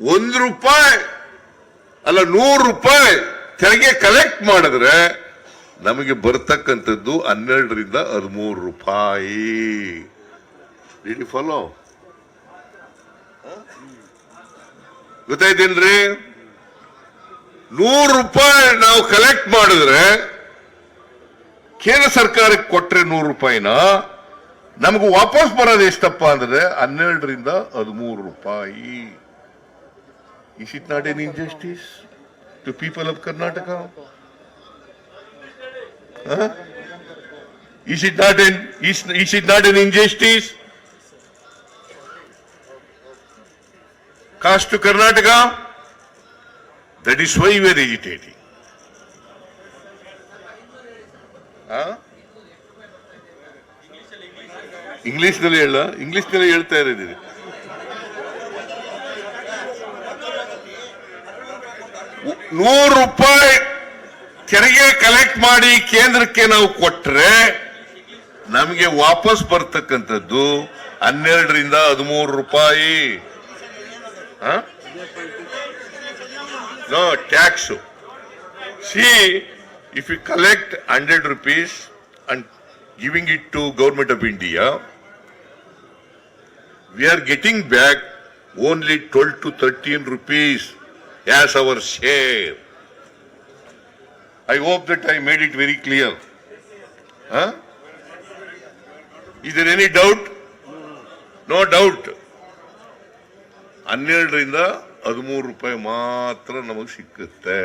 ಒಂದು ರೂಪಾಯಿ ಅಲ್ಲ ನೂರು ರೂಪಾಯಿ ತೆರಿಗೆ ಕಲೆಕ್ಟ್ ಮಾಡಿದ್ರೆ ನಮಗೆ ಬರ್ತಕ್ಕಂಥದ್ದು ಹನ್ನೆರಡರಿಂದ ಹದಿಮೂರು ರೂಪಾಯಿ. ಡಿಡಿ ಫಾಲೋ ಗೊತ್ತಾಯ್ತೇನ್ರಿ? ನೂರು ರೂಪಾಯಿ ನಾವು ಕಲೆಕ್ಟ್ ಮಾಡಿದ್ರೆ ಕೇಂದ್ರ ಸರ್ಕಾರಕ್ಕೆ ಕೊಟ್ರೆ ನೂರು ರೂಪಾಯಿನ? ನಮಗೂ ವಾಪಸ್ ಬರೋದು ಎಷ್ಟಪ್ಪ ಅಂದ್ರೆ ಹನ್ನೆರಡರಿಂದ ಹದಿಮೂರು ರೂಪಾಯಿ. Is it not an injustice to people of Karnataka is it not an is it not an injustice caused to Karnataka that is why very irritating ಇಂಗ್ಲಿಷ್ನಲ್ಲಿ ಹೇಳ ಇಂಗ್ಲಿಷ್ ಹೇಳ್ತಾ ಇರೋದಿರಿ ನೂರು ರೂಪಾಯಿ ತೆರಿಗೆ ಕಲೆಕ್ಟ್ ಮಾಡಿ ಕೇಂದ್ರಕ್ಕೆ ನಾವು ಕೊಟ್ರೆ ನಮಗೆ ವಾಪಸ್ ಬರ್ತಕ್ಕಂಥದ್ದು ಹನ್ನೆರಡರಿಂದ ಹದಿಮೂರು ರೂಪಾಯಿ. Tax see if you collect hundred rupees and giving it to government of India we are getting back only 12 to 13 rupees. as our share. I hope that I made it very clear. Huh? Is there any doubt? No doubt. ಹನ್ನೆರಡರಿಂದ ಹದಿಮೂರು ರೂಪಾಯಿ ಮಾತ್ರ ನಮಗೆ ಸಿಕ್ಕುತ್ತೆ